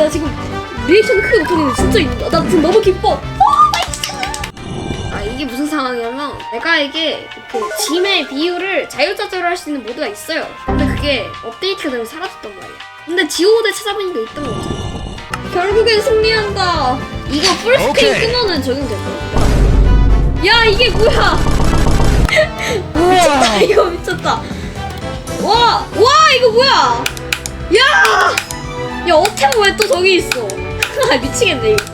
아, 나 지금 리액션 크게 못하겠는데 진짜 있는다. 나 지금 너무 기뻐. 아, 이게 무슨 상황이냐면 내가 이게 그 짐의 비율을 자유자재로 할 수 있는 모드가 있어요. 근데 그게 업데이트가 되면 사라졌단 말이야. 근데 지오대 찾아보니까 있던 거 같아. 결국엔 승리한다. 이거 풀스크린 오케이. 끄면은 적용된다. 야, 이게 뭐야? 미쳤다, 이거 미쳤다. 와, 와, 이거 뭐야? 야! 야, 어템 왜또 저기 있어? 아, 미치겠네, 이거.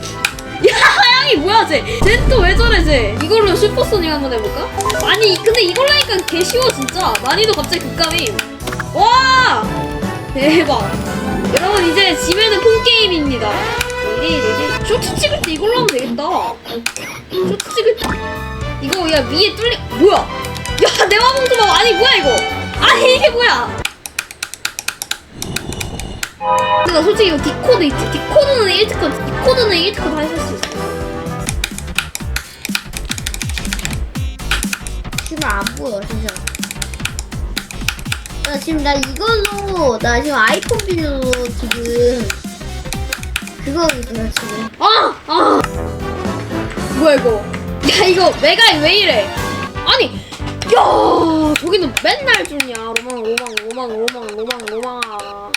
야, 하양이 뭐야, 쟤? 쟤 또 왜 저래, 쟤? 이걸로 슈퍼소닉 한번 해볼까? 아니, 근데 이걸로 하니까 개 쉬워, 진짜. 난이도 갑자기 급감임. 와! 대박. 여러분, 이제 집에는 폰 게임입니다. 리리리리. 쇼트 찍을 때 이걸로 하면 되겠다. 쇼트 찍을 때. 이거, 야, 위에 뚫리, 뭐야? 야, 내 마봉도 봐. 아니, 뭐야, 이거? 아니, 이게 뭐야? 근데 나 솔직히 이거 디코드 있지? 디코드는 1특허, 디코드는 1특허 다 했을 수 있어. 지금 안 보여 진짜. 나 지금 나 이걸로 나 지금 아이폰 빌로 지금 그거 있어 지금. 아! 아! 뭐야, 이거? 야, 이거 메가 왜 이래? 아니, 야! 저기는 맨날 주냐. 로망, 로망, 로망, 로망, 로망, 로망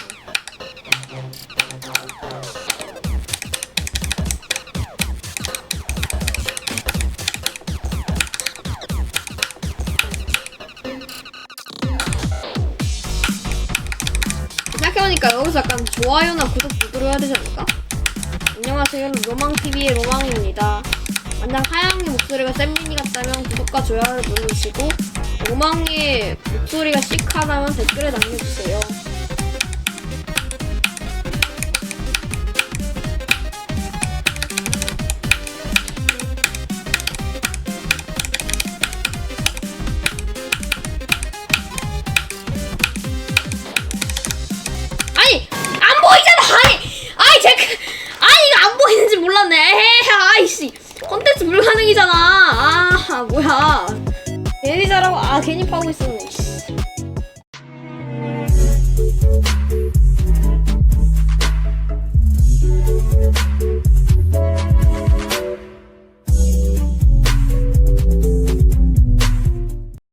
아. 생각해보니까 여기서 약간 좋아요나 구독 누르야 되지 않을까? 안녕하세요 로망TV의 로망입니다 만약 하양이 목소리가 쌤민이 같다면 구독과 좋아요를 눌러주시고 로망의 목소리가 시크하다면 댓글에 남겨주세요 컨텐츠 불가능이잖아 아 뭐야 잘하고 아 괜히 파고 있었네 씨.